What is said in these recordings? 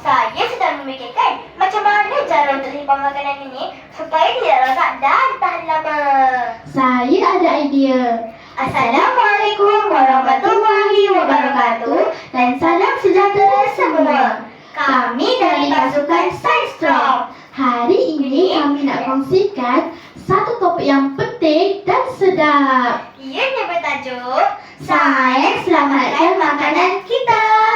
Saya sedang memikirkan macam mana cara untuk simpan makanan ini supaya tidak rosak dan tahan lama. Saya ada idea. Assalamualaikum warahmatullahi wabarakatuh dan salam sejahtera semua. Kami dari pasukan Science Drop. Hari ini kami nak kongsikan satu topik yang penting dan sedap. Ianya bertajuk Sains Selamatkan Makanan Kita.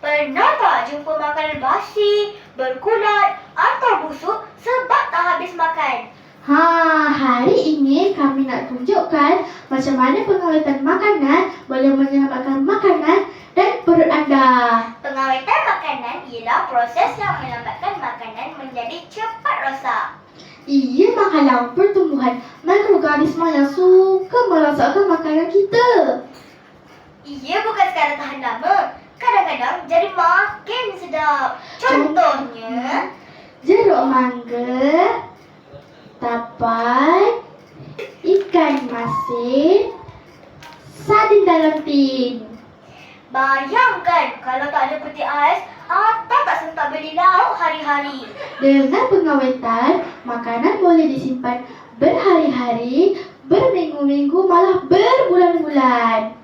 Pernah tak jumpa makanan basi, berkulat atau busuk sebab tak habis makan? Ha, hari ini kami nak tunjukkan macam mana pengawetan makanan boleh menyelamatkan makanan dan perut anda. Pengawetan makanan ialah proses yang melambatkan makanan menjadi cepat rosak. Ia menghalang pertumbuhan mikroorganisma yang suka merosakkan makanan kita. Ia bukan sekadar tahan lama, kadang-kadang jadi makin sedap. Contohnya, Jeruk mangga, tapai, ikan masin, sardin dalam tin. bayangkan kalau tak ada peti ais atau tak sempat beli lauk hari-hari. Dengan pengawetan, makanan boleh disimpan berhari-hari, berminggu-minggu, malah berbulan-bulan.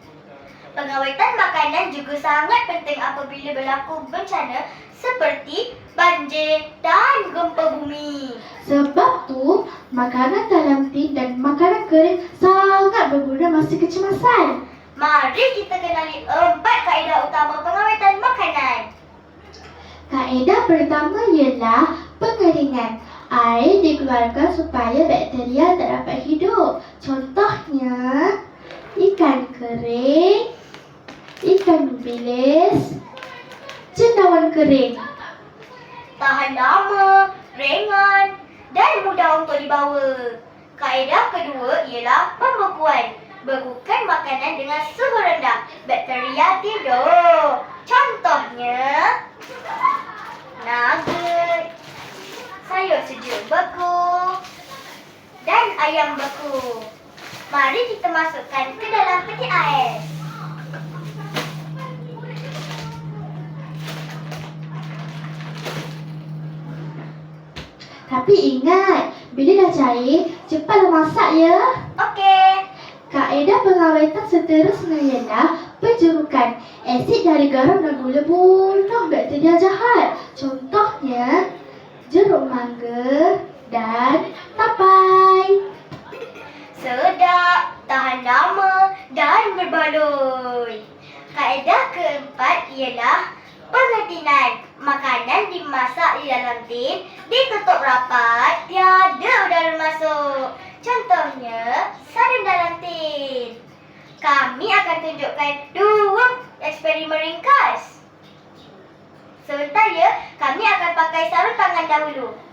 Pengawetan makanan juga sangat penting apabila berlaku bencana seperti banjir dan gempa bumi. Sebab tu, makanan dalam tin dan makanan kering sangat berguna masa kecemasan. Mari kita kenali empat kaedah utama pengawetan makanan. Kaedah pertama ialah pengeringan. Air dikeluarkan supaya bakteria tak dapat hidup. Contohnya, ikan kering, ikan bilis, cendawan kering. Tahan lama, ringan dan mudah untuk dibawa. Kaedah kedua ialah pembekuan. Bekukan makanan dengan suhu rendah. Bakteria tidur. Contohnya, nugget, sayur sejuk beku, dan ayam beku. Mari kita masukkan ke dalam peti ais. Tapi ingat, bila dah cair, cepatlah masak ya. Okey. Kaedah pengawetan seterusnya ialah penjerukan. Asid dari garam dan gula bunuh bakteria jahat. Contohnya, jeruk mangga dan tapai. Sedap, tahan lama dan berbaloi. Kaedah keempat ialah pengetinan. Makanan dimasak di dalam tin, ditutup rapat, tiada udara masuk. Contohnya, sardin dalam tin. Kami akan tunjukkan dua eksperimen ringkas. Sebentar ya, kami akan pakai sarung tangan dahulu.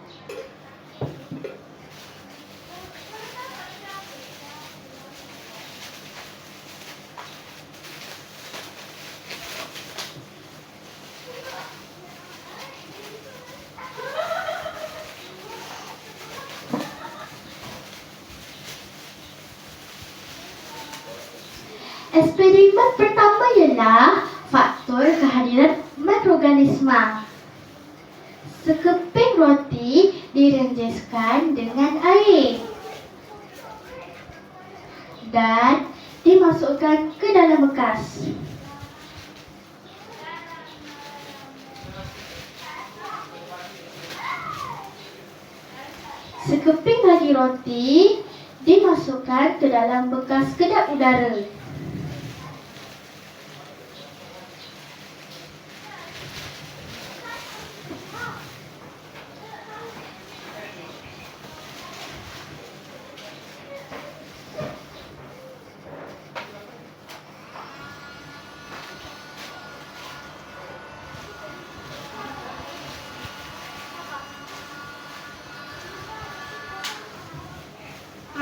Eksperimen pertama ialah faktor kehadiran mikroorganisma. Sekeping roti direnjeskan dengan air dan dimasukkan ke dalam bekas. Sekeping lagi roti dimasukkan ke dalam bekas kedap udara.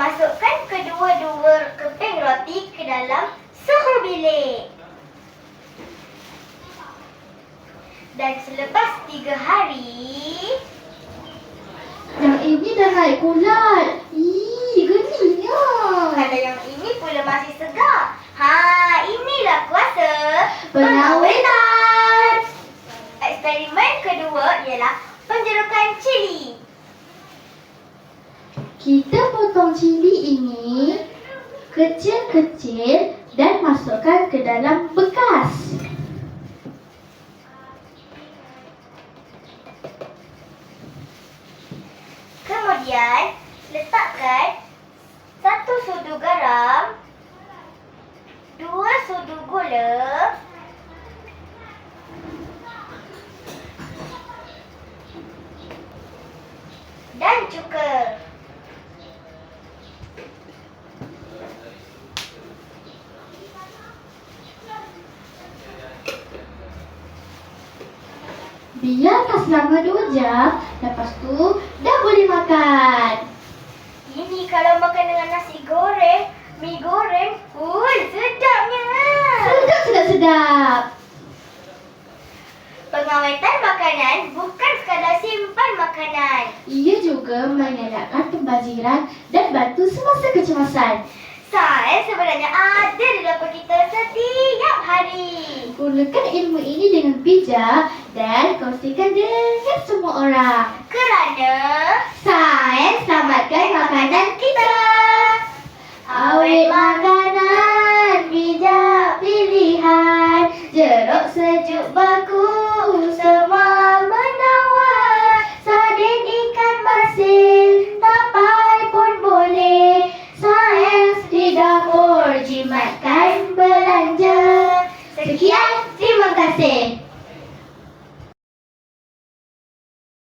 Masukkan kedua-dua keping roti ke dalam suhu bilik. Dan selepas tiga hari, Yang ini dah naik kulat. Ih, geninya. kalau yang ini pula masih segar. Ha, inilah kuasa Pengawetan. Eksperimen Eksperimen kedua ialah penjerukan cili. Kita potong cili ini kecil-kecil dan masukkan ke dalam bekas. Kemudian, letakkan satu sudu garam, dua sudu gula, dan cuka. Biarkan selama 2 jam, lepas tu dah boleh makan. Ini kalau makan dengan nasi goreng, mi goreng, ui sedapnya. Sedap, sedap, sedap. Pengawetan makanan bukan sekadar simpan makanan. Ia juga mengelakkan pembaziran dan bantu semasa kecemasan. Sains sebenarnya ada di dapur kita setiap hari. Gunakan ilmu ini dengan bijak dan kongsikan dengan semua orang. Kerana Sains selamatkan